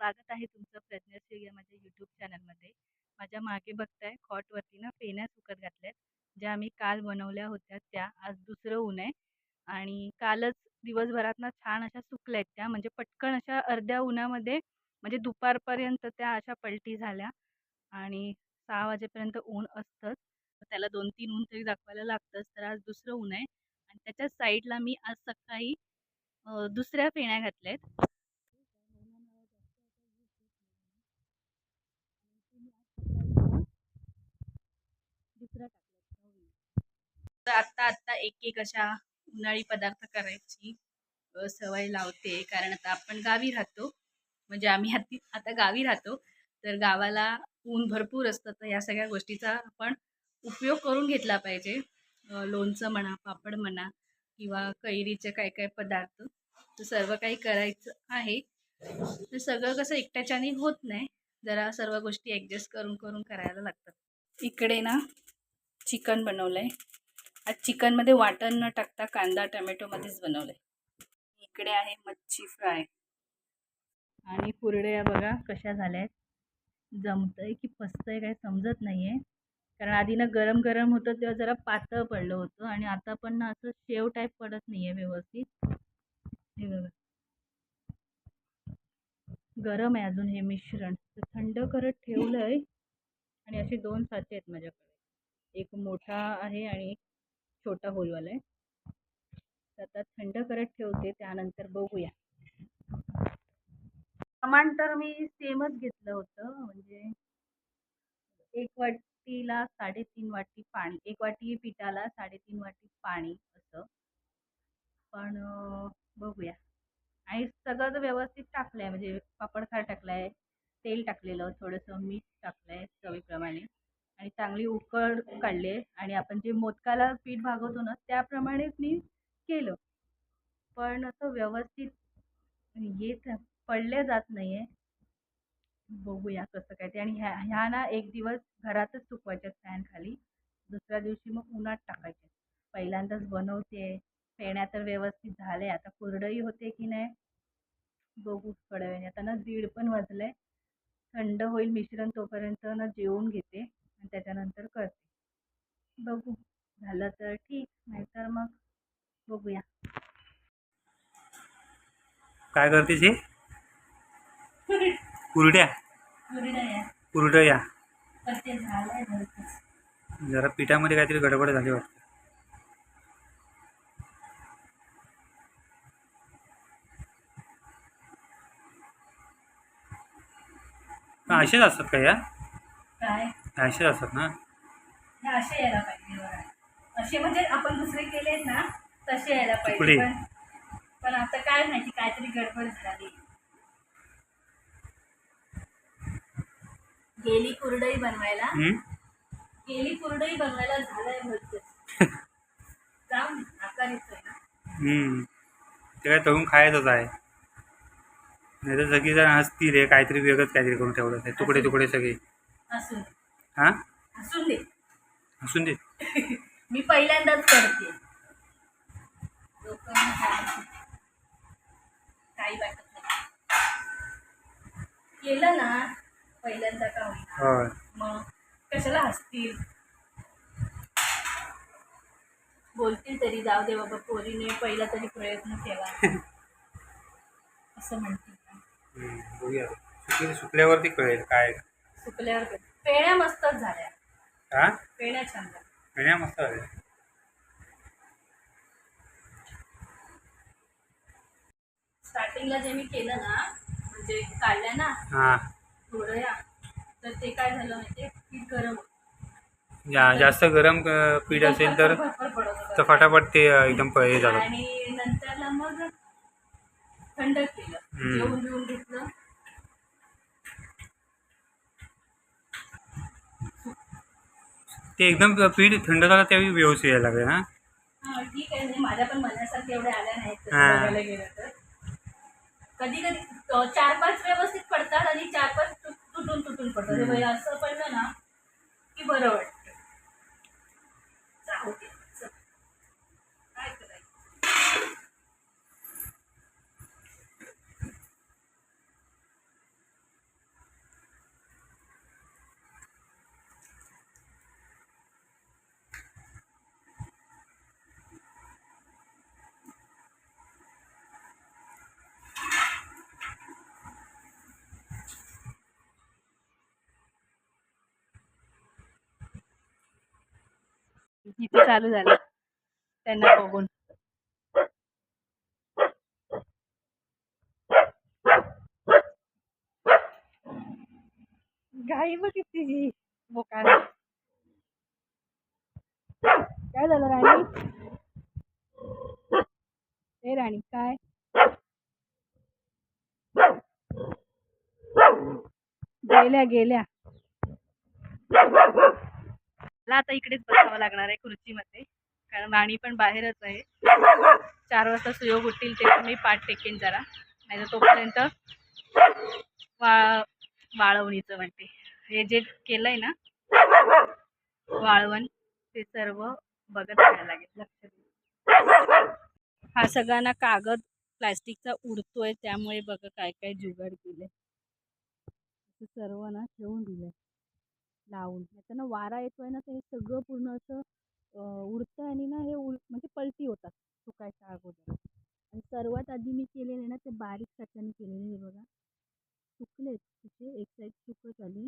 स्वागत आहे तुमचं प्रज्ञाश्री या माझ्या यूट्यूब चॅनलमध्ये. माझ्या मागे बघताय खॉटवरती ना फेण्या सुकत घातल्यात ज्या आम्ही काल बनवल्या होत्या त्या. आज दुसरं ऊन आहे आणि कालच दिवसभरात ना छान अशा सुकल्या आहेत त्या. म्हणजे पटकन अशा अर्ध्या उन्हामध्ये म्हणजे दुपारपर्यंत त्या अशा पलटी झाल्या आणि सहा वाजेपर्यंत ऊन असतंच. त्याला दोन तीन ऊन तरी दाखवायला लागतंच तर आज दुसरं ऊन आहे. आणि त्याच्या साईडला मी आज सकाळी दुसऱ्या फेण्या घातल्या आहेत तर आत्ता आत्ता एक एक अशा उन्हाळी पदार्थ करायची सवय लावते. कारण आता आपण गावी राहतो. म्हणजे आम्ही आती आता गावी राहतो. तर गावाला ऊन भरपूर असतं. तर या सगळ्या गोष्टीचा आपण उपयोग करून घेतला पाहिजे. लोणचं म्हणा पापड म्हणा किंवा कैरीचे काय काय पदार्थ. तर सर्व काही करायचं आहे. तर सगळं कसं एकट्याच्याने होत नाही. जरा सर्व गोष्टी ॲडजस्ट करून करून करायला लागतात. इकडे ना चिकन बनवलं आहे आज चिकनमध्ये वाटण न टाकता कांदा टमॅटोमध्येच बनवलं आहे इकडे आहे मच्छी फ्राय. आणि कुरड्या बघा कशा झाल्या आहेत जमतंय की फसतंय काय समजत नाही आहे कारण आधी ना गरम गरम होतं तेव्हा जरा पातळ पडलं होतं आणि आता पण ना असं शेव टाईप पडत नाही आहे व्यवस्थित. हे बघा. गरम आहे अजून हे मिश्रण. तर थंड करत ठेवलं आहे आणि असे दोन साचे आहेत माझ्याकडे. एक मोठा आहे आणि एक छोटा होलवाला आहे. तर आता थंड करत ठेवते त्यानंतर बघूया. प्रमाण तर मी सेमच घेतलं होतं म्हणजे एक वाटीला साडेतीन वाटी पाणी एक वाटी पिठाला साडेतीन वाटी पाणी असं. पण बघूया. आणि सगळं व्यवस्थित टाकलं आहे म्हणजे पापडखार टाकला आहे तेल टाकलेलं थोडंसं मीठ टाकलं आहे चवीप्रमाणे. आणि चांगली उकळ काढली आहे. आणि आपण जे मोदकाला पीठ भागवतो ना त्याप्रमाणेच मी केलं. पण असं व्यवस्थित येत पडले जात नाही आहे बघूया कसं काय ते. आणि ह्या ह्या ना एक दिवस घरातच सुकवायच्या फॅन खाली दुसऱ्या दिवशी मग उन्हात टाकायचे पहिल्यांदाच बनवते. फेण्या तर व्यवस्थित झाले आता कोरडंही होते की नाही बघू थोड्या वेळाने. आता ना दीड पण वाजलंय. थंड होईल मिश्रण तोपर्यंत ना जेवून घेते. त्याच्यानंतर करते. बघू झालं तर ठीक नाहीतर मग बघूया. काय करतेस हे? कुरड्या. कुरडया? भरपूर. जरा पिठामध्ये काहीतरी गडबड झाली वाटतं. असेच असतात का या? असेच असतात ना? हे असे यायला पाहिजे असे म्हणजे आपण दुसरे केले ना तसे यायला तुकडे. पाहिजे पण पण आता काय माहिती काहीतरी गडबड झाली. गेली कुरडई बनवायला. हम्म? गेली कुरडई बनवायला झालंय भरपूर. जाऊन आकार येतोय ना. हम्म. ते काय तळून खायचंच आहे. नाही तर सगळी जण हसतील हे काहीतरी वेगळंच काहीतरी करून ठेवलं आहे. तुकडे तुकडे सगळे. असून. हां? असून दे. हसून दे. मी पहिल्यांदाच करते. लोकांना काय- काही वाटत नाही. केलं ना पहिल्यांदा का होईना होय. मग कशाला हसतील? बोलतील तरी जाऊ दे बाबा पोरीने पहिला तरी प्रयत्न केला. असं म्हणतील? हम्म, बघूया. सुकली सुकल्यावरती कळेल काय. सुकल्यावर. पेण्या मस्तच झाल्या. हा? पेण्या छान झाल्या. कळ्या मस्त आहे स्टार्टिंगला जे मी केलं ना म्हणजे काढल्या ना हां. थोड्या तर ते काय झालं माहितीये पीठ गरम होतं. जा जास्त गरम अ, पीठ असेल तर भरपूर पडत होतं. तर फटाफट ते अ, एकदम प- हे जातात आणि नंतरला मग थंड केलं. हम्म. जेवून बिवून घेतलं. ते एकदम पीठ थंड झालं त्यावेळी व्यवस्थित यायला लागले ना हा ठीक आहे. म्हणजे माझ्या पण मनासारखे एवढे आल्या नाहीत तसं हा. बघायला गेलं तर. कधी कधी चार पाच व्यवस्थित पडतात आणि चार पाच तु- तुटून तुटून पडतात. हे. बघ, असं पडलं ना की बरं वाटतं. इथे चालू झालं. त्यांना बघून. गाई बघ किती बोकाला काय झालं राणी? ए राणी काय? गेल्या गेल्या. मला आता इकडेच बसावं लागणार आहे खुर्चीमध्ये. कारण वाणी पण बाहेरच आहे. चार वाजता सुयोग उठतील ते मी पाठ टेकेन जरा. नाही तर तोपर्यंत वा वाळवणीचं म्हणते. हे जे केलंय ना वाळवण ते सर्व बघत राहायला लागेल. लक्ष हा सगळ्यांना कागद प्लास्टिकचा उडतोय त्यामुळे बघा काय काय जुगाड केले सर्व ना ठेवून दिलंय. लावून. त्याच्यानं वारा येतोय ना तर हे सगळं पूर्ण असं उडतं उडतं आणि ना हे उड म्हणजे पलटी होतात सुकायच्या अगोदर. आणि सर्वात आधी मी केलेले ना ते बारीक कच्च्याने केलेले हे बघा. सुकले तिथे एक साईड सुकत आली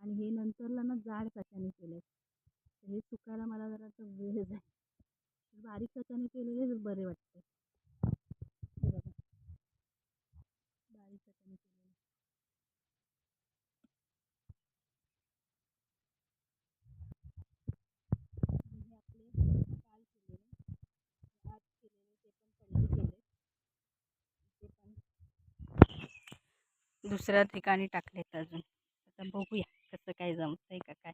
आणि हे नंतरला ना जाड कच्च्याने केले हे सुकायला मला जरा वेळ जाईल. बारीक कच्च्याने केलेले बरे वाटते हे बघा बारीक कच्च्याने केलेले आणि हे आपले काल केलेले आज केलेले ते पण पलटी केले ते पण दुसऱ्या ठिकाणी टाकलेत अजून. आता बघूया कसं काय जमतंय का काय.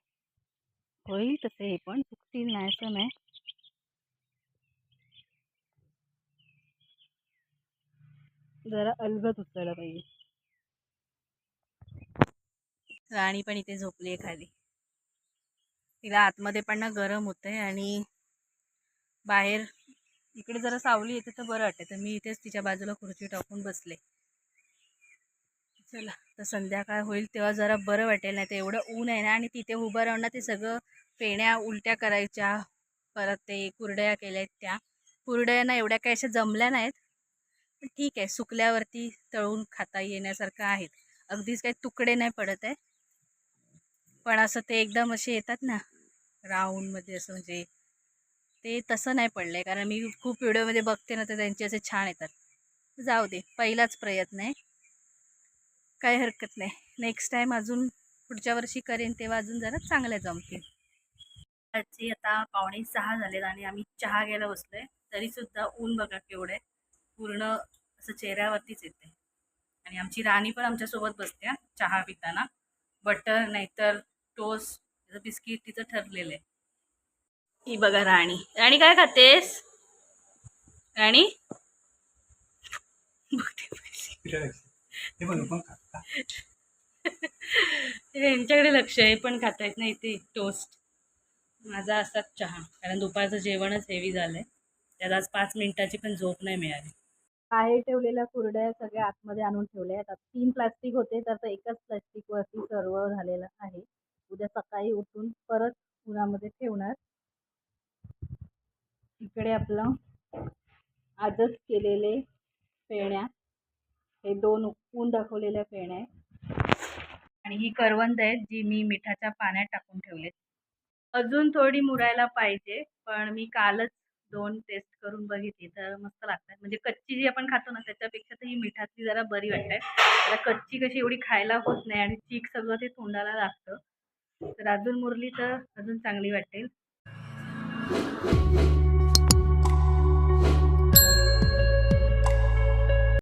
होईल तसं हे पण चुकतील नाही असं नाही. जरा अलगद उचलायला पाहिजे. राणी पण इथे झोपली आहे खाली तिला आतमध्ये पण ना गरम होतंय आणि बाहेर इकडे जरा सावली येते तर बरं वाटतं तर मी इथेच तिच्या बाजूला खुर्ची टाकून बसले. चला तर संध्याकाळ होईल तेव्हा जरा बरं वाटेल नाही तर एवढं ऊन आहे ना आणि तिथे उभं राहून ना ते सगळं पेण्या उलट्या करायच्या परत ते कुरड्या केल्या आहेत त्या. कुरड्या ना एवढ्या काही अशा जमल्या नाहीत पण ठीक आहे सुकल्यावरती तळून खाता येण्यासारखं आहेत. अगदीच काही तुकडे नाही पडत आहे. पण असं ते एकदम असे येतात ना राऊंडमध्ये असं म्हणजे ते तसं नाही पडलं आहे कारण मी खूप व्हिडिओमध्ये बघते ना तर त्यांचे असे छान येतात. जाऊ दे पहिलाच प्रयत्न आहे. काही हरकत नाही. नेक्स्ट टाईम अजून पुढच्या वर्षी करेन तेव्हा अजून जरा चांगल्या जमतील आजची आता पावणे सहा झालेत आणि आम्ही चहा घ्यायला बसलोय. तरीसुद्धा ऊन बघा केवढं आहे. पूर्ण असं चेहऱ्यावरतीच येते आणि आमची राणी पण आमच्यासोबत बसते चहा पिताना. बटर नाहीतर टोस्ट बिस्किट तिचं ठरलेलं आहे. ही बघा राणी. राणी काय खातेस? राणी? म्हणजे यांच्याकडे लक्ष आहे पण खाता येत नाही ते टोस्ट माझा असाच चहा कारण दुपारचं जेवणच हेवी झालंय. त्यात आज पाच मिनिटाची पण झोप नाही मिळाली. बाहेर ठेवलेल्या कुरड्या सगळ्या आतमध्ये आणून ठेवल्या आहेत. आता तीन प्लास्टिक होते तर एकाच प्लास्टिकवरती सर्व झालेलं आहे. उद्या सकाळी उठून परत उन्हामध्ये ठेवणार. इकडे आपलं आजच केलेले पेण्या. हे दोन ऊन दाखवलेल्या पेण्या आहेत आणि ही करवंद आहेत जी मी मिठाच्या पाण्यात टाकून ठेवलेत. अजून थोडी मुरायला पाहिजे पण मी कालच दोन टेस्ट करून बघितली तर मस्त लागतात. म्हणजे कच्ची जी आपण खातो ना त्याच्यापेक्षा तर ही मिठातली जरा बरी वाटत. आता कच्ची कशी एवढी खायला होत नाही आणि चीक सगळं ते तोंडाला लागतं. तर अजून मुरली तर अजून चांगली वाटेल.